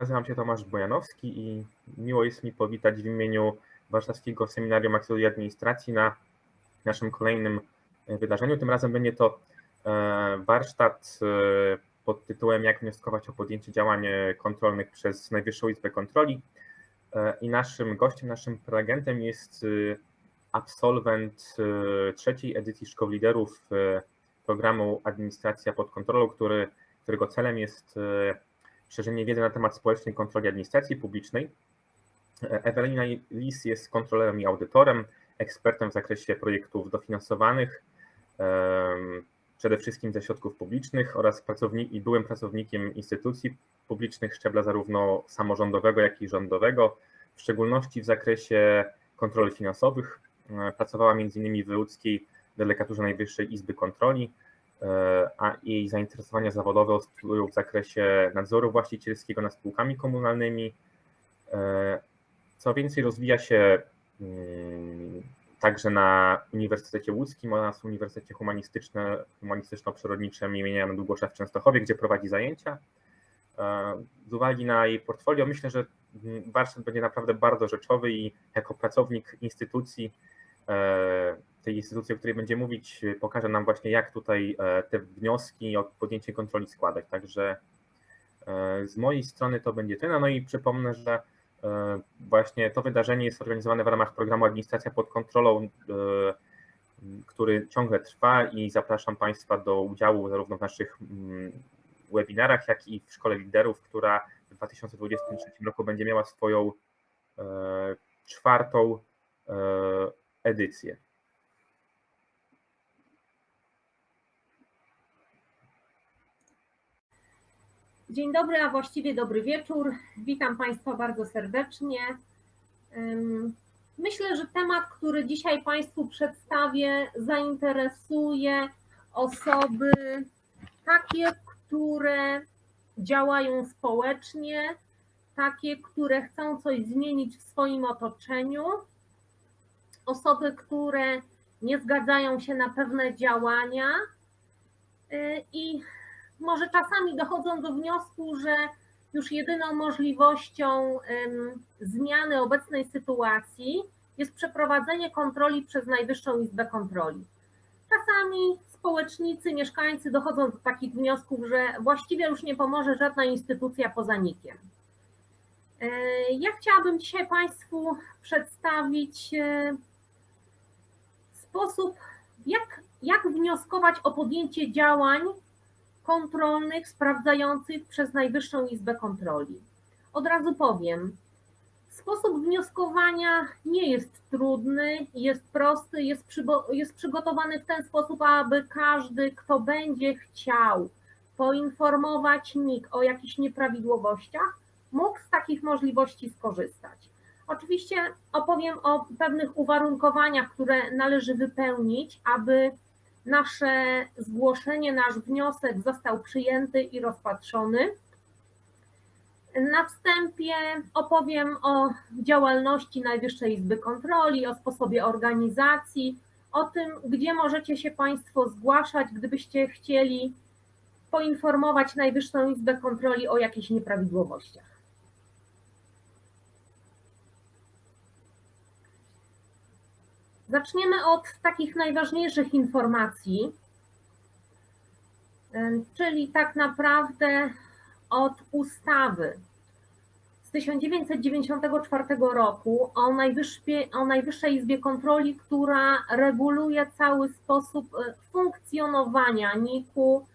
Nazywam się Tomasz Bojanowski i miło jest mi powitać w imieniu Warszawskiego Seminarium Akcjonariuszy i Administracji na naszym kolejnym e, wydarzeniu. Tym razem będzie to e, warsztat e, pod tytułem Jak wnioskować o podjęcie działań kontrolnych przez Najwyższą Izbę Kontroli. I naszym gościem, naszym prelegentem jest absolwent trzeciej edycji Szkoły Liderów programu Administracja pod kontrolą, który, którego celem jest szerzenie wiedzy na temat społecznej kontroli administracji publicznej. Ewelina Lis jest kontrolerem i audytorem, ekspertem w zakresie projektów dofinansowanych, przede wszystkim ze środków publicznych oraz pracownik, i byłym pracownikiem instytucji publicznych szczebla zarówno samorządowego, jak i rządowego, w szczególności w zakresie kontroli finansowych. Pracowała m.in. w Łódzkiej Delegaturze Najwyższej Izby Kontroli, E, a jej zainteresowania zawodowe oscylują w zakresie nadzoru właścicielskiego nad spółkami komunalnymi. E, co więcej, rozwija się mm, także na Uniwersytecie Łódzkim oraz Uniwersytecie Humanistyczno-Przyrodniczym imienia Długosza w Częstochowie, gdzie prowadzi zajęcia. E, z uwagi na jej portfolio myślę, że mm, warsztat będzie naprawdę bardzo rzeczowy i jako pracownik instytucji tej instytucji, o której będzie mówić, pokaże nam właśnie, jak tutaj e, te wnioski o podjęcie kontroli składać. Także e, z mojej strony to będzie tyle. No i przypomnę, że e, właśnie to wydarzenie jest organizowane w ramach programu Administracja pod kontrolą, który ciągle trwa i zapraszam Państwa do udziału zarówno w naszych mm, webinarach, jak i w Szkole Liderów, która w 2023 roku będzie miała swoją czwartą edycję. Dzień dobry, a właściwie dobry wieczór. Witam Państwa bardzo serdecznie. Myślę, że temat, który dzisiaj Państwu przedstawię, zainteresuje osoby takie, które działają społecznie, takie, które chcą coś zmienić w swoim otoczeniu, osoby, które nie zgadzają się na pewne działania y, i może czasami dochodzą do wniosku, że już jedyną możliwością zmiany obecnej sytuacji jest przeprowadzenie kontroli przez Najwyższą Izbę Kontroli. Czasami społecznicy, mieszkańcy dochodzą do takich wniosków, że właściwie już nie pomoże żadna instytucja poza nikiem. E, ja chciałabym dzisiaj Państwu przedstawić e, sposób, jak, jak wnioskować o podjęcie działań kontrolnych, sprawdzających przez Najwyższą Izbę Kontroli. Od razu powiem, sposób wnioskowania nie jest trudny, jest prosty, jest, jest przygotowany w ten sposób, aby każdy, kto będzie chciał poinformować NIK o jakichś nieprawidłowościach, mógł z takich możliwości skorzystać. Oczywiście opowiem o pewnych uwarunkowaniach, które należy wypełnić, aby nasze zgłoszenie, nasz wniosek został przyjęty i rozpatrzony. Na wstępie opowiem o działalności Najwyższej Izby Kontroli, o sposobie organizacji, o tym, gdzie możecie się Państwo zgłaszać, gdybyście chcieli poinformować Najwyższą Izbę Kontroli o jakichś nieprawidłowościach. Zaczniemy od takich najważniejszych informacji, czyli tak naprawdę od ustawy z 1994 roku o, o Najwyższej Izbie Kontroli, która reguluje cały sposób e, funkcjonowania NIK-u,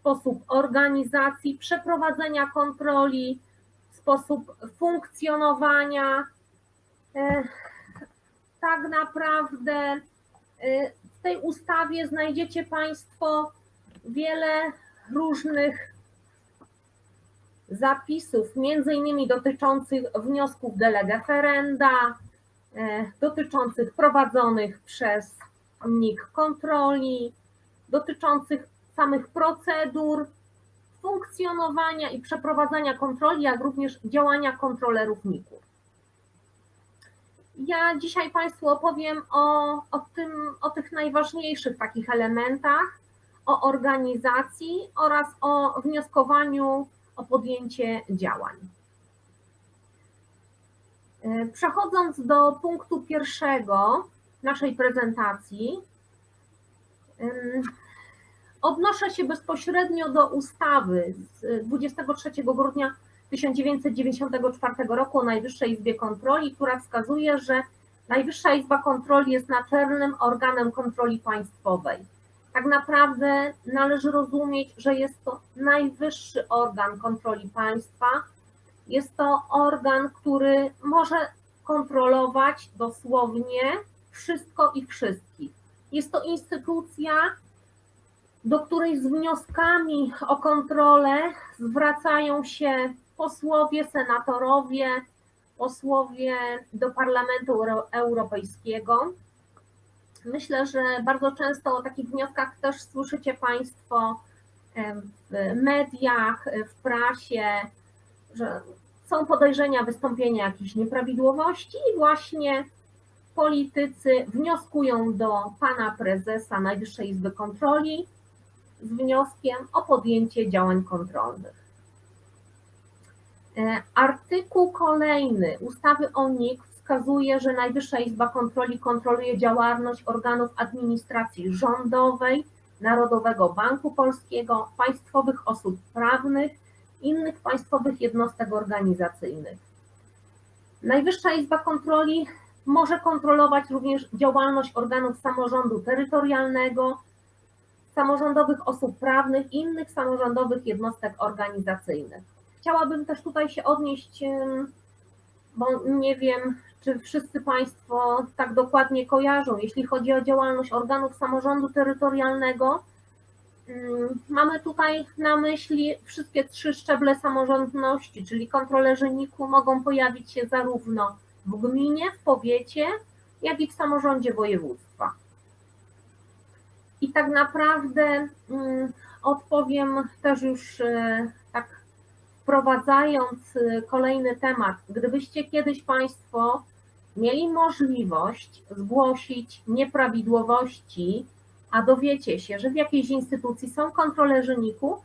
sposób organizacji, przeprowadzenia kontroli, sposób funkcjonowania e, tak naprawdę y, w tej ustawie znajdziecie Państwo wiele różnych zapisów, między innymi dotyczących wniosków de lege ferenda, y, dotyczących prowadzonych przez NIK kontroli, dotyczących samych procedur, funkcjonowania i przeprowadzania kontroli, jak również działania kontrolerów NIK-u. Ja dzisiaj Państwu opowiem o, o, tym, o tych najważniejszych takich elementach, o organizacji oraz o wnioskowaniu o podjęcie działań. E, Przechodząc do punktu pierwszego naszej prezentacji, odnoszę się bezpośrednio do ustawy z 23 grudnia 1994 roku o Najwyższej Izbie Kontroli, która wskazuje, że Najwyższa Izba Kontroli jest naczelnym organem kontroli państwowej. Tak naprawdę należy rozumieć, że jest to najwyższy organ kontroli państwa. Jest to organ, który może kontrolować dosłownie wszystko i wszystkich. Jest to instytucja, do której z wnioskami o kontrolę zwracają się posłowie, senatorowie, posłowie do Parlamentu Euro- Europejskiego. Myślę, że bardzo często o takich wnioskach też słyszycie Państwo w mediach, w prasie, że są podejrzenia wystąpienia jakichś nieprawidłowości i właśnie politycy wnioskują do pana prezesa Najwyższej Izby Kontroli z wnioskiem o podjęcie działań kontrolnych. E, Artykuł kolejny ustawy o NIK wskazuje, że Najwyższa Izba Kontroli kontroluje działalność organów administracji rządowej, Narodowego Banku Polskiego, państwowych osób prawnych, innych państwowych jednostek organizacyjnych. Najwyższa Izba Kontroli może kontrolować również działalność organów samorządu terytorialnego, samorządowych osób prawnych i innych samorządowych jednostek organizacyjnych. Chciałabym też tutaj się odnieść, bo nie wiem, czy wszyscy Państwo tak dokładnie kojarzą, jeśli chodzi o działalność organów samorządu terytorialnego. Mamy tutaj na myśli wszystkie trzy szczeble samorządności, czyli kontrolerzy NIK-u mogą pojawić się zarówno w gminie, w powiecie, jak i w samorządzie województwa. I tak naprawdę odpowiem też już e, wprowadzając e, kolejny temat. Gdybyście kiedyś Państwo mieli możliwość zgłosić nieprawidłowości, a dowiecie się, że w jakiejś instytucji są kontrolerzy NIK-u,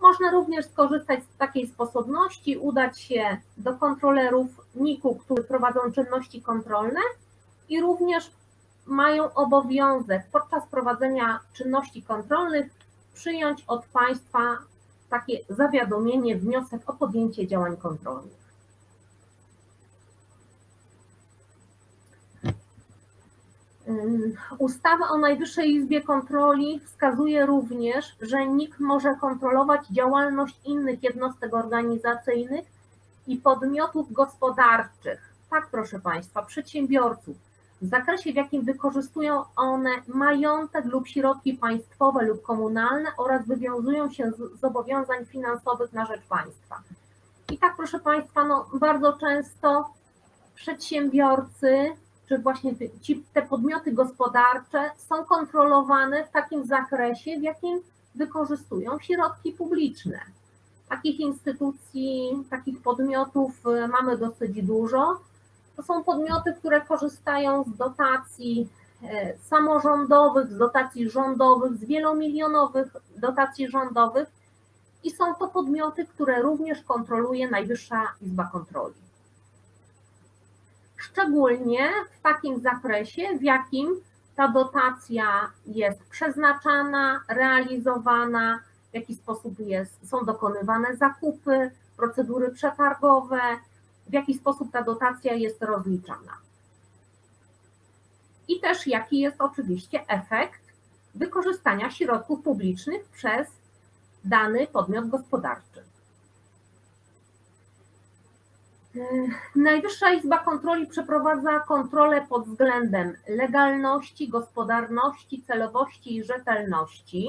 można również skorzystać z takiej sposobności, udać się do kontrolerów NIK-u, którzy prowadzą czynności kontrolne i również mają obowiązek podczas prowadzenia czynności kontrolnych przyjąć od Państwa takie zawiadomienie, wniosek o podjęcie działań kontrolnych. Ustawa o Najwyższej Izbie Kontroli wskazuje również, że NIK może kontrolować działalność innych jednostek organizacyjnych i podmiotów gospodarczych. Tak, proszę Państwa, przedsiębiorców w zakresie, w jakim wykorzystują one majątek lub środki państwowe lub komunalne oraz wywiązują się z zobowiązań finansowych na rzecz państwa. I tak, proszę Państwa, no, bardzo często przedsiębiorcy, czy właśnie ci, te podmioty gospodarcze są kontrolowane w takim zakresie, w jakim wykorzystują środki publiczne. Takich instytucji, takich podmiotów y, mamy dosyć dużo. To są podmioty, które korzystają z dotacji e, samorządowych, z dotacji rządowych, z wielomilionowych dotacji rządowych i są to podmioty, które również kontroluje Najwyższa Izba Kontroli. Szczególnie w takim zakresie, w jakim ta dotacja jest przeznaczana, realizowana, w jaki sposób jest, są dokonywane zakupy, procedury przetargowe, w jaki sposób ta dotacja jest rozliczana. I też jaki jest oczywiście efekt wykorzystania środków publicznych przez dany podmiot gospodarczy. Najwyższa Izba Kontroli przeprowadza kontrolę pod względem legalności, gospodarności, celowości i rzetelności.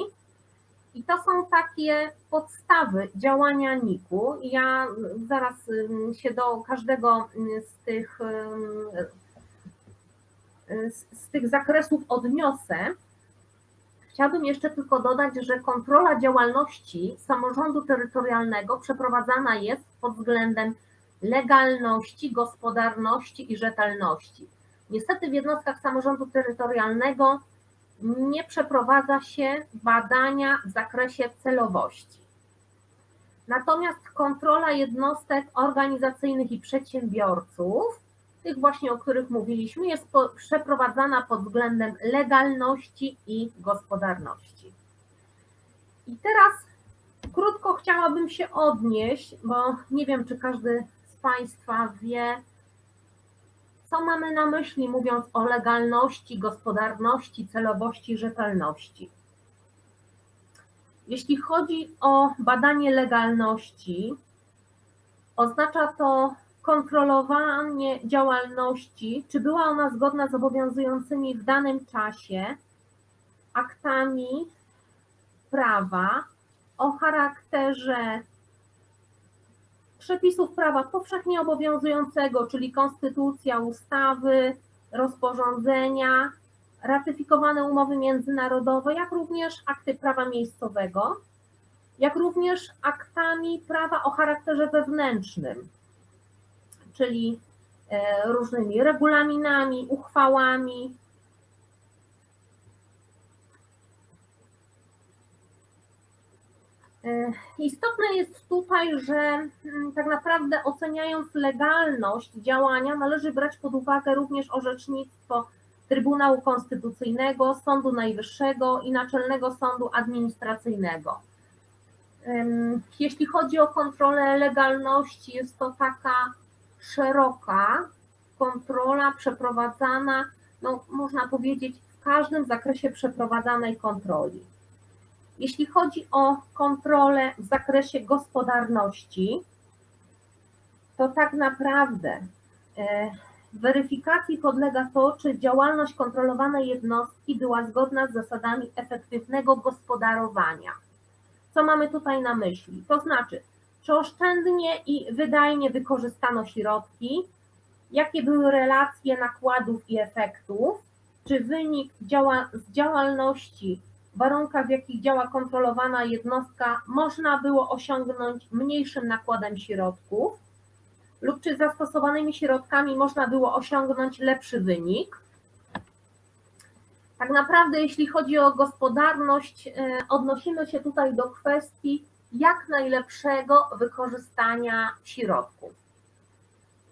I to są takie podstawy działania NIK-u. Ja zaraz ym, się do każdego ym, z tych, ym, y, z tych zakresów odniosę. Chciałabym jeszcze tylko dodać, że kontrola działalności samorządu terytorialnego przeprowadzana jest pod względem legalności, gospodarności i rzetelności. Niestety w jednostkach samorządu terytorialnego nie przeprowadza się badania w zakresie celowości. Natomiast kontrola jednostek organizacyjnych i przedsiębiorców, tych właśnie, o których mówiliśmy, jest przeprowadzana pod względem legalności i gospodarności. I teraz krótko chciałabym się odnieść, bo nie wiem, czy każdy z Państwa wie, co mamy na myśli, mówiąc o legalności, gospodarności, celowości, rzetelności. Jeśli chodzi o badanie legalności, oznacza to kontrolowanie działalności, czy była ona zgodna z obowiązującymi w danym czasie aktami prawa o charakterze przepisów prawa powszechnie obowiązującego, czyli konstytucja, ustawy, rozporządzenia, ratyfikowane umowy międzynarodowe, jak również akty prawa miejscowego, jak również aktami prawa o charakterze wewnętrznym, czyli e, różnymi regulaminami, uchwałami. Istotne jest tutaj, że mm, tak naprawdę oceniając legalność działania, należy brać pod uwagę również orzecznictwo Trybunału Konstytucyjnego, Sądu Najwyższego i Naczelnego Sądu Administracyjnego. Jeśli chodzi o kontrolę legalności, jest to taka szeroka kontrola przeprowadzana, no, można powiedzieć, w każdym zakresie przeprowadzanej kontroli. Jeśli chodzi o kontrolę w zakresie gospodarności, to tak naprawdę e, weryfikacji podlega to, czy działalność kontrolowanej jednostki była zgodna z zasadami efektywnego gospodarowania. Co mamy tutaj na myśli? To znaczy, czy oszczędnie i wydajnie wykorzystano środki, jakie były relacje nakładów i efektów, czy wynik działa, z działalności, warunkach w jakich działa kontrolowana jednostka, można było osiągnąć mniejszym nakładem środków, lub czy zastosowanymi środkami można było osiągnąć lepszy wynik. Tak naprawdę, jeśli chodzi o gospodarność, e, odnosimy się tutaj do kwestii jak najlepszego wykorzystania środków.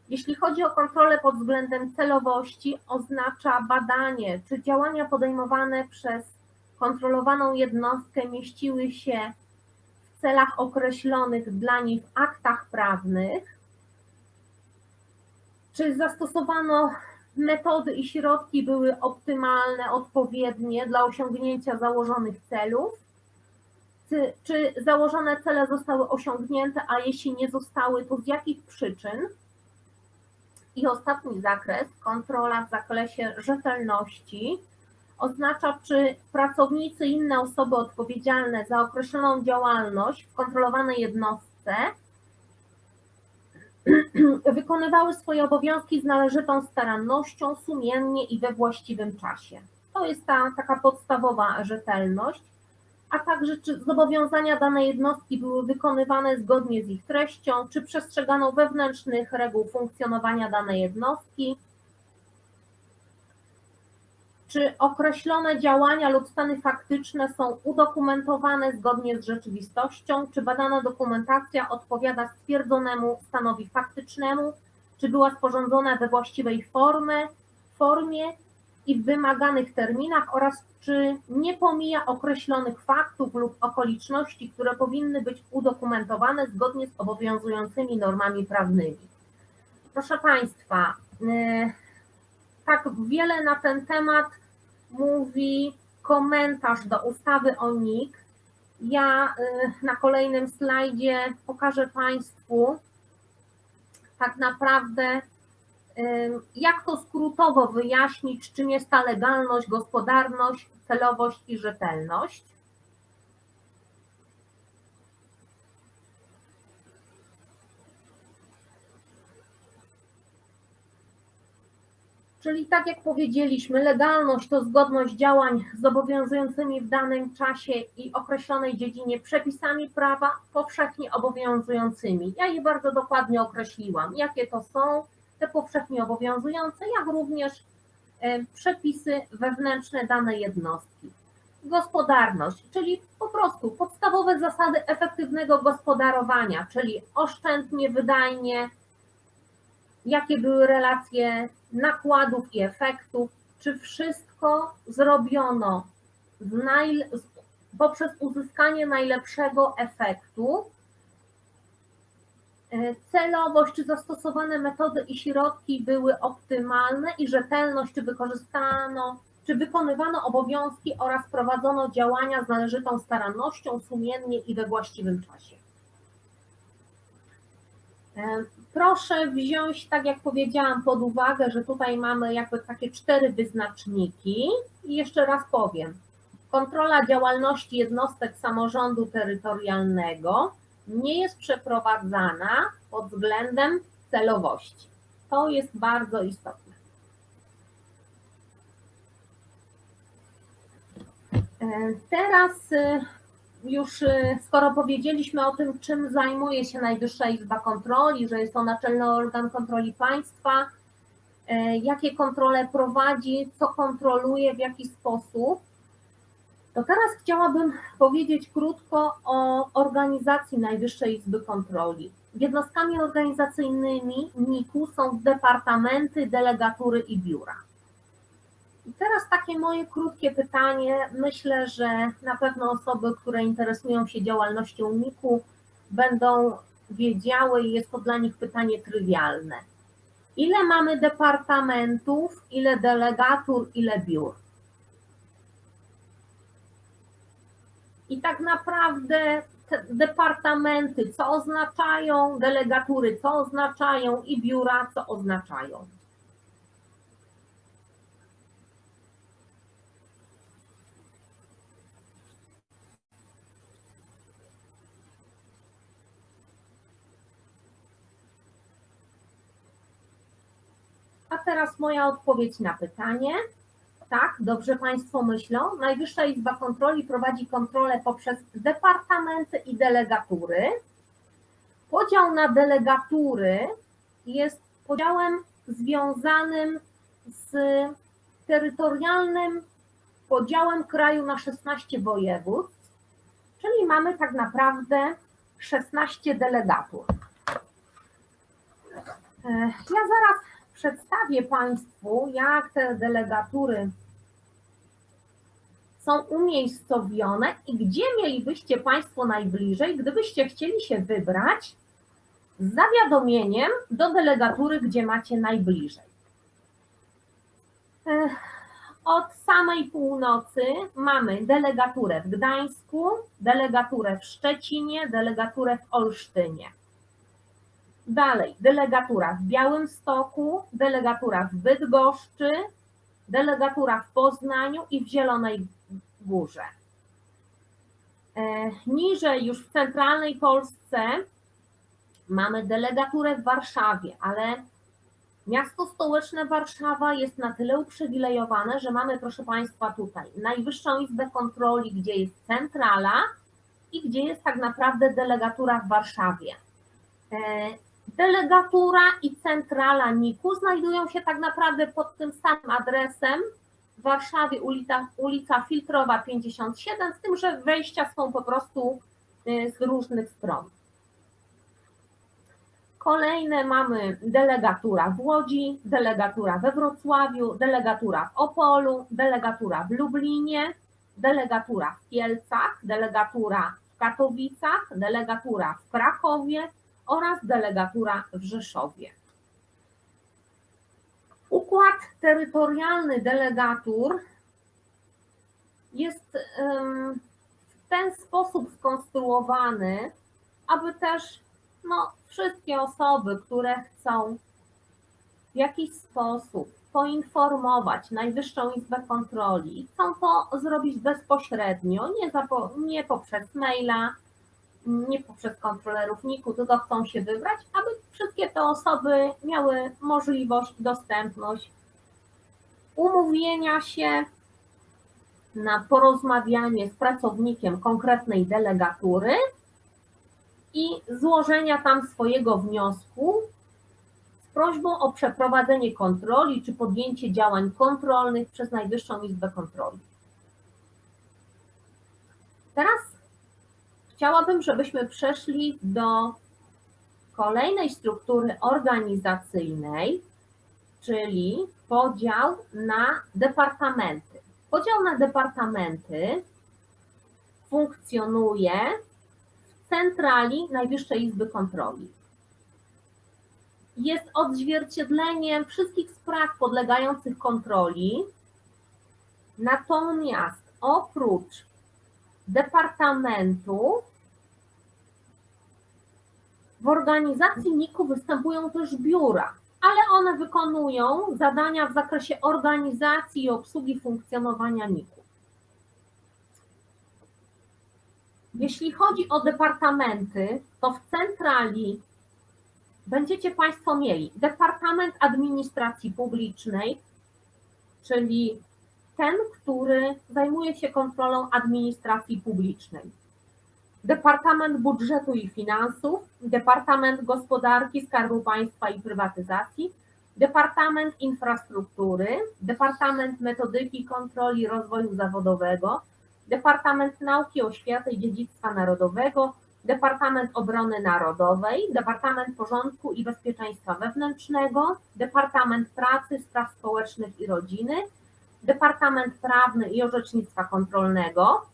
Jeśli chodzi o kontrolę pod względem celowości, oznacza badanie, czy działania podejmowane przez kontrolowaną jednostkę mieściły się w celach określonych dla niej w aktach prawnych, czy zastosowano metody i środki były optymalne, odpowiednie dla osiągnięcia założonych celów? Czy, czy założone cele zostały osiągnięte, a jeśli nie zostały, to z jakich przyczyn? I ostatni zakres, kontrola w zakresie rzetelności, oznacza, czy pracownicy i inne osoby odpowiedzialne za określoną działalność w kontrolowanej jednostce wykonywały swoje obowiązki z należytą starannością, sumiennie i we właściwym czasie. To jest ta taka podstawowa rzetelność, a także czy zobowiązania danej jednostki były wykonywane zgodnie z ich treścią, czy przestrzegano wewnętrznych reguł funkcjonowania danej jednostki, czy określone działania lub stany faktyczne są udokumentowane zgodnie z rzeczywistością? Czy badana dokumentacja odpowiada stwierdzonemu stanowi faktycznemu? Czy była sporządzona we właściwej formie, formie i w wymaganych terminach oraz czy nie pomija określonych faktów lub okoliczności, które powinny być udokumentowane zgodnie z obowiązującymi normami prawnymi? Proszę Państwa, y, tak wiele na ten temat mówi komentarz do ustawy o NIK. Ja y, na kolejnym slajdzie pokażę Państwu tak naprawdę, y, jak to skrótowo wyjaśnić, czym jest ta legalność, gospodarność, celowość i rzetelność. Czyli tak jak powiedzieliśmy, legalność to zgodność działań z obowiązującymi w danym czasie i określonej dziedzinie przepisami prawa powszechnie obowiązującymi. Ja je bardzo dokładnie określiłam, jakie to są te powszechnie obowiązujące, jak również e, przepisy wewnętrzne danej jednostki. gospodarność, czyli po prostu podstawowe zasady efektywnego gospodarowania, czyli oszczędnie, wydajnie, jakie były relacje nakładów i efektów, czy wszystko zrobiono z naj, poprzez uzyskanie najlepszego efektu, E, celowość, czy zastosowane metody i środki były optymalne i rzetelność, czy wykorzystano, czy wykonywano obowiązki oraz prowadzono działania z należytą starannością, sumiennie i we właściwym czasie. E, Proszę wziąć, tak jak powiedziałam, pod uwagę, że tutaj mamy jakby takie cztery wyznaczniki i jeszcze raz powiem. Kontrola działalności jednostek samorządu terytorialnego nie jest przeprowadzana pod względem celowości. To jest bardzo istotne. E, Teraz y, już y, skoro powiedzieliśmy o tym, czym zajmuje się Najwyższa Izba Kontroli, że jest to naczelny organ kontroli państwa, e, jakie kontrole prowadzi, co kontroluje, w jaki sposób, to teraz chciałabym powiedzieć krótko o organizacji Najwyższej Izby Kontroli. Jednostkami organizacyjnymi NIK-u są departamenty, delegatury i biura. I teraz takie moje krótkie pytanie. Myślę, że na pewno osoby, które interesują się działalnością NIK-u, będą wiedziały i jest to dla nich pytanie trywialne. Ile mamy departamentów, ile delegatur, ile biur? I tak naprawdę te departamenty, co oznaczają, delegatury, co oznaczają i biura, co oznaczają. Teraz moja odpowiedź na pytanie. Tak, dobrze Państwo myślą. Najwyższa Izba Kontroli prowadzi kontrolę poprzez departamenty i delegatury. Podział na delegatury jest podziałem związanym z terytorialnym podziałem kraju na 16 województw, czyli mamy tak naprawdę 16 delegatur. E, Ja zaraz przedstawię Państwu, jak te delegatury są umiejscowione i gdzie mielibyście Państwo najbliżej, gdybyście chcieli się wybrać z zawiadomieniem do delegatury, gdzie macie najbliżej. Od samej północy mamy delegaturę w Gdańsku, delegaturę w Szczecinie, delegaturę w Olsztynie. Dalej, delegatura w Białymstoku, delegatura w Bydgoszczy, delegatura w Poznaniu i w Zielonej Górze. E, Niżej, już w centralnej Polsce, mamy delegaturę w Warszawie, ale miasto stołeczne Warszawa jest na tyle uprzywilejowane, że mamy, proszę Państwa, tutaj Najwyższą Izbę Kontroli, gdzie jest centrala i gdzie jest tak naprawdę delegatura w Warszawie. Delegatura i centrala NIK-u znajdują się tak naprawdę pod tym samym adresem w Warszawie ulica, ulica Filtrowa 57, z tym, że wejścia są po prostu y, z różnych stron. Kolejne mamy delegatura w Łodzi, delegatura we Wrocławiu, delegatura w Opolu, delegatura w Lublinie, delegatura w Kielcach, delegatura w Katowicach, delegatura w Krakowie, oraz delegatura w Rzeszowie. Układ terytorialny delegatur jest w ten sposób skonstruowany, aby też no, wszystkie osoby, które chcą w jakiś sposób poinformować Najwyższą Izbę Kontroli, chcą to zrobić bezpośrednio, nie, nie poprzez maila, nie poprzez kontrolerów NIK-u, tylko chcą się wybrać, aby wszystkie te osoby miały możliwość, dostępność umówienia się na porozmawianie z pracownikiem konkretnej delegatury i złożenia tam swojego wniosku z prośbą o przeprowadzenie kontroli czy podjęcie działań kontrolnych przez Najwyższą Izbę Kontroli. Teraz chciałabym, żebyśmy przeszli do kolejnej struktury organizacyjnej, czyli podział na departamenty. Podział na departamenty funkcjonuje w centrali Najwyższej Izby Kontroli. Jest odzwierciedleniem wszystkich spraw podlegających kontroli, natomiast oprócz departamentu w organizacji NIK-u występują też biura, ale one wykonują zadania w zakresie organizacji i obsługi funkcjonowania NIK-u. Jeśli chodzi o departamenty, to w centrali będziecie Państwo mieli Departament Administracji Publicznej, czyli ten, który zajmuje się kontrolą administracji publicznej. Departament Budżetu i Finansów, Departament Gospodarki, Skarbu Państwa i Prywatyzacji, Departament Infrastruktury, Departament Metodyki Kontroli Rozwoju Zawodowego, Departament Nauki, Oświaty i Dziedzictwa Narodowego, Departament Obrony Narodowej, Departament Porządku i Bezpieczeństwa Wewnętrznego, Departament Pracy, Spraw Społecznych i Rodziny, Departament Prawny i Orzecznictwa Kontrolnego,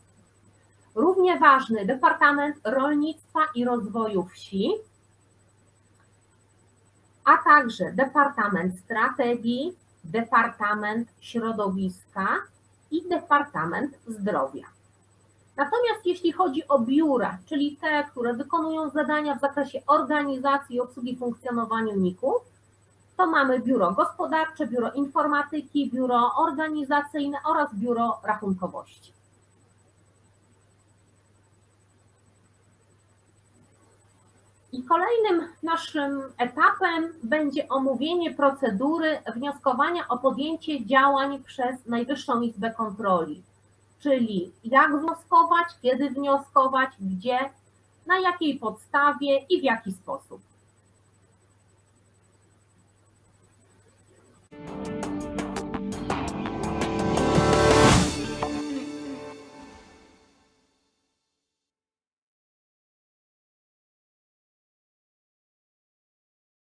równie ważny Departament Rolnictwa i Rozwoju Wsi, a także Departament Strategii, Departament Środowiska i Departament Zdrowia. Natomiast jeśli chodzi o biura, czyli te, które wykonują zadania w zakresie organizacji i obsługi funkcjonowania NIK-u, to mamy biuro gospodarcze, biuro informatyki, biuro organizacyjne oraz biuro rachunkowości. I kolejnym naszym etapem będzie omówienie procedury wnioskowania o podjęcie działań przez Najwyższą Izbę Kontroli, czyli jak wnioskować, kiedy wnioskować, gdzie, na jakiej podstawie i w jaki sposób. Thank you.